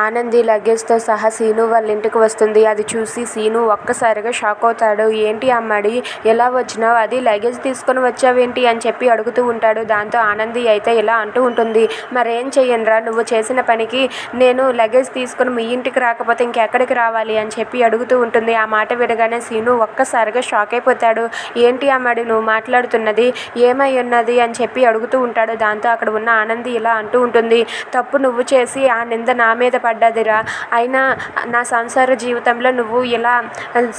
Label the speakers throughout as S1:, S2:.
S1: ఆనంది లగేజ్తో సహా సీను వాళ్ళ ఇంటికి వస్తుంది. అది చూసి సీను ఒక్కసారిగా షాక్ అవుతాడు. ఏంటి అమ్మడి ఎలా వచ్చినావు? అది లగేజ్ తీసుకొని వచ్చావేంటి? అని చెప్పి అడుగుతూ ఉంటాడు. దాంతో ఆనంది అయితే ఇలా అంటూ ఉంటుంది. మరేం చెయ్యనురా? నువ్వు చేసిన పనికి నేను లగేజ్ తీసుకుని మీ ఇంటికి రాకపోతే ఇంకెక్కడికి రావాలి? అని చెప్పి అడుగుతూ ఉంటుంది. ఆ మాట వినగానే సీను ఒక్కసారిగా షాక్ అయిపోతాడు. ఏంటి అమ్మడి నువ్వు మాట్లాడుతున్నది ఏమై ఉన్నది అని చెప్పి అడుగుతూ ఉంటాడు. దాంతో అక్కడ ఉన్న ఆనంది ఇలా అంటూ ఉంటుంది. తప్పు నువ్వు చేసి ఆ నింద నా మీద పడ్డదిరా. అయినా నా సంసార జీవితంలో నువ్వు ఇలా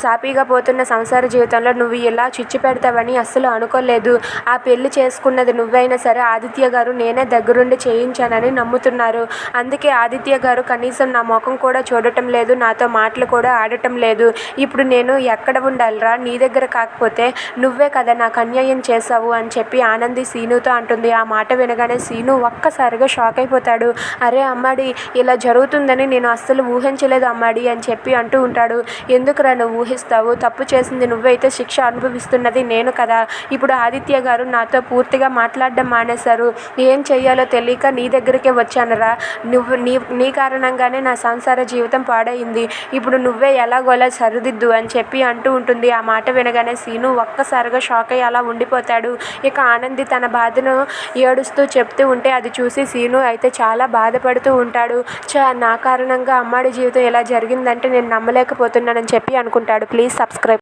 S1: సాఫీగా పోతున్న సంసార జీవితంలో నువ్వు ఇలా చిచ్చు పెడతావని అస్సలు అనుకోలేదు. ఆ పెళ్ళి చేసుకున్నది నువ్వైనా సరే ఆదిత్య గారు నేనే దగ్గరుండి చేయించానని నమ్ముతున్నారు. అందుకే ఆదిత్య గారు కనీసం నా ముఖం కూడా చూడటం లేదు నాతో మాటలు కూడా ఆడటం లేదు. ఇప్పుడు నేను ఎక్కడ ఉండాలిరా? నీ దగ్గర కాకపోతే నువ్వే కదా నాకు అన్యాయం చేసావు అని చెప్పి ఆనంది సీనుతో అంటుంది. ఆ మాట వినగానే సీను ఒక్కసారిగా షాక్ అయిపోతాడు. అరే అమ్మాడి ఇలా జరుగుతుంది జరుగుతుందని నేను అస్సలు ఊహించలేదు అమ్మాడి అని చెప్పి అంటూ ఉంటాడు. ఎందుకురా నువ్వు ఊహిస్తావు? తప్పు చేసింది నువ్వైతే శిక్ష అనుభవిస్తున్నది నేను కదా. ఇప్పుడు ఆదిత్య గారు నాతో పూర్తిగా మాట్లాడడం మానేశారు. ఏం చెయ్యాలో తెలియక నీ దగ్గరికే వచ్చానురా. నువ్వు నీ నీ కారణంగానే నా సంసార జీవితం పాడైంది. ఇప్పుడు నువ్వే ఎలాగోలా సరిదిద్దు అని చెప్పి అంటూ ఉంటుంది. ఆ మాట వినగానే సీను ఒక్కసారిగా షాక్ అయ్యి అలా ఉండిపోతాడు. ఇక ఆనంది తన బాధను ఏడుస్తూ చెప్తూ ఉంటే అది చూసి సీను అయితే చాలా బాధపడుతూ ఉంటాడు. చా నా కారణంగా అమ్మాడి జీవితం ఇలా జరిగిందంటే నేను నమ్మలేకపోతున్నానని చెప్పి అనుకుంటాడు. Please subscribe